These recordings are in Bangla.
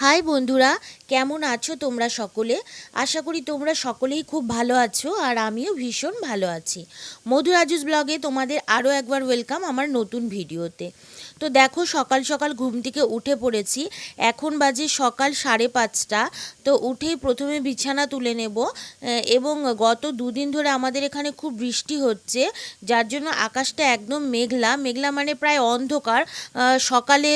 হাই বন্ধুরা, কেমন আছো তোমরা সকলে? আশা করি তোমরা সকলেই খুব ভালো আছো আর আমিও ভীষণ ভালো আছি। মধুরাজুস ব্লগে তোমাদের আরও একবার ওয়েলকাম আমার নতুন ভিডিওতে। তো দেখো, সকাল সকাল ঘুম থেকে উঠে পড়েছি। এখন বাজে সকাল সাড়ে পাঁচটা। তো উঠেই প্রথমে বিছানা তুলে নেব এবং গত দুদিন ধরে আমাদের এখানে খুব বৃষ্টি হচ্ছে, যার জন্য আকাশটা একদম মেঘলা। মেঘলা মানে প্রায় অন্ধকার। সকালে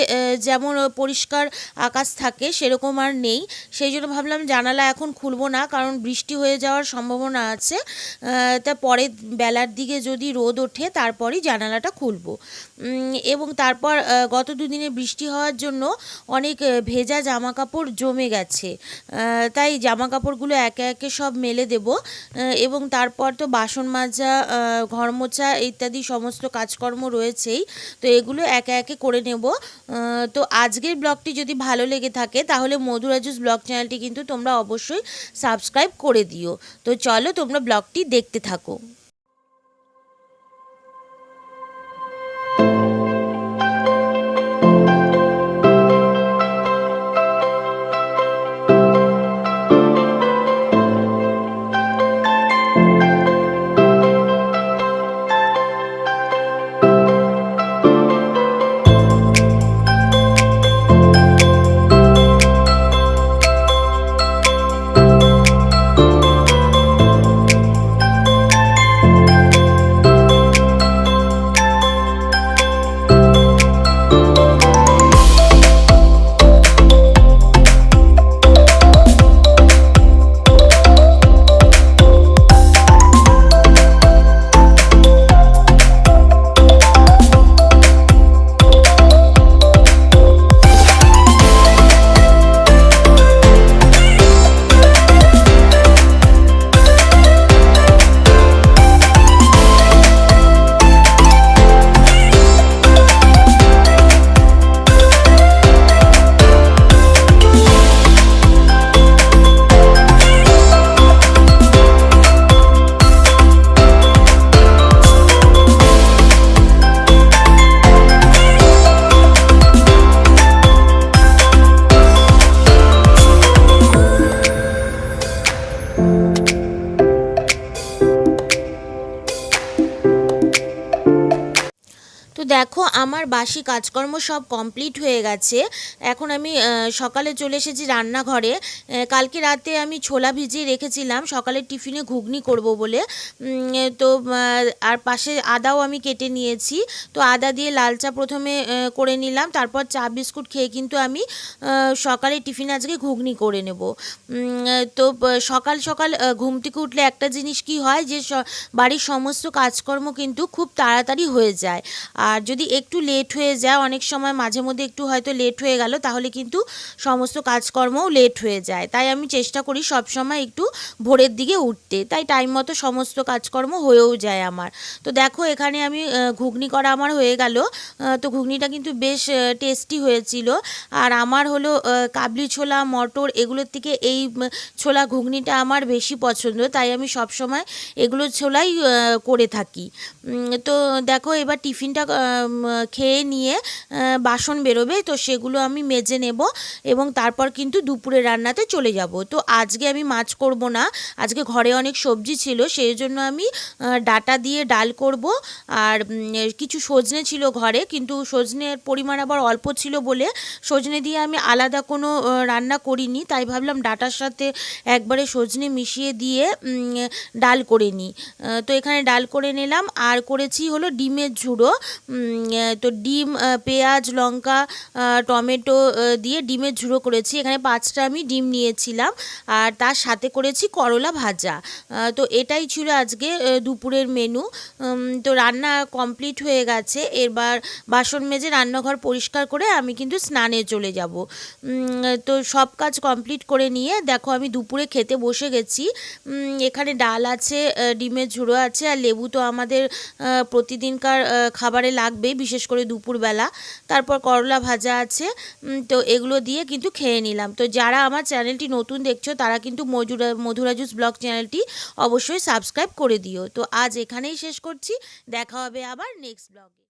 যেমন পরিষ্কার আকাশ থাকে সেরকম আর নেই। সেই জন্য ভাবলাম জানালা এখন খুলবো না, কারণ বৃষ্টি হয়ে যাওয়ার সম্ভাবনা আছে। তা পরের বেলার দিকে যদি রোদ ওঠে, তারপরেই জানালাটা খুলবো। এবং তারপর গত দুদিনে বৃষ্টি হওয়ার জন্য অনেক ভেজা জামা কাপড় জমে গেছে। তাই জামা কাপড়গুলো একে একে সব মেলে দেব। এবং তারপর তো বাসন মাজা ঘর মোছা ইত্যাদি সমস্ত কাজকর্ম রয়েছেই। তো এগুলো একে একে করে নেব। তো আজকের ব্লগটি যদি ভালো লেগে থাকে তাহলে মধুরাজুস ব্লগ চ্যানেলটি কিন্তু তোমরা অবশ্যই সাবস্ক্রাইব করে দিও। তো চলো তোমরা ব্লগটি দেখতে থাকো। দেখো, আমার বাসি কাজকর্ম সব কমপ্লিট হয়ে গেছে। এখন আমি সকালে চলে এসেছি রান্নাঘরে। কালকে রাতে আমি ছোলা ভিজিয়ে রেখেছিলাম। সকালের টিফিনে ঘুগনি করব বলে। তো আর পাশে আদাও আমি কেটে নিয়েছি। তো আদা দিয়ে লাল চা প্রথমে করে নিলাম। তারপর চা, বিস্কুট খেয়ে কিন্তু আমি সকালে টিফিনে আজকে ঘুগনি করে নেব। তো সকাল সকাল ঘুম থেকে উঠলে একটা জিনিস কি হয় যে বাড়ির সমস্ত কাজকর্ম কিন্তু খুব তাড়াতাড়ি হয়ে যায়। আর যদি একটু লেট হয়ে যায়, অনেক সময় মাঝে মধ্যে একটু হয়তো লেট হয়ে গেল, তাহলে কিন্তু সমস্ত কাজকর্মও লেট হয়ে যায়। তাই আমি চেষ্টা করি সব সময় একটু ভোরের দিকে উঠতে। তাই টাইম মতো সমস্ত কাজকর্ম হয়েও যায় আমার। তো দেখো, এখানে আমি ঘুগনি করা আমার হয়ে গেল। তো ঘুগনিটা কিন্তু বেশ টেস্টি হয়েছিল। আর আমার হলো কাবলি ছোলা, মটর, এগুলোর থেকে এই ছোলা ঘুগনিটা আমার বেশি পছন্দ। তাই আমি সব সময় এগুলো ছোলাই করে থাকি। তো দেখো, এবার টিফিনটা খেয়ে নিয়ে বাসন বেরোবে, তো সেগুলো আমি মেজে নেব এবং তারপর কিন্তু দুপুরে রান্নাতে চলে যাব। তো আজকে আমি মাছ করব না, আজকে ঘরে অনেক সবজি ছিল, সেই জন্য আমি ডাটা দিয়ে ডাল করব আর কিছু সজনে ছিল ঘরে, কিন্তু সজনের পরিমাণ আবার অল্প ছিল বলে সজনে দিয়ে আমি আলাদা কোনো রান্না করিনি, তাই ভাবলাম ডাটার সাথে একবারে সজনে মিশিয়ে দিয়ে ডাল করে নিই। তো এখানে ডাল করে নিলাম, আর করেছি হলো ডিমের ঝুড়ো তো ডিম পেঁয়াজ, লঙ্কা টমেটো দিয়ে ডিমের ঝুড়ো করেছি। এখানে পাঁচটা আমি ডিম নিয়েছিলাম আর তার সাথে করেছি করলা ভাজা। তো এটাই ছিল আজকে দুপুরের মেনু তো রান্না কমপ্লিট হয়ে গেছে। এবার বাসন মেজে রান্নাঘর পরিষ্কার করে আমি কিন্তু স্নানে চলে যাব। তো সব কাজ কমপ্লিট করে নিয়ে দেখো আমি দুপুরে খেতে বসে গেছি। এখানে ডাল আছে ডিমের ঝুড়ো আছে আর লেবু তো আমাদের প্রতিদিনকার খাবারে লাগবেই বিশেষ করে দুপুরবেলা। তারপর করলা ভাজা আছে তো এগুলো দিয়ে কিন্তু খেয়ে নিলাম। তো যারা আমার চ্যানেলটি নতুন দেখছ, তারা কিন্তু মধুরা জুস ব্লগ চ্যানেলটি অবশ্যই সাবস্ক্রাইব করে দিও। তো আজ এখানেই শেষ করছি। দেখা হবে আবার নেক্সট ব্লগে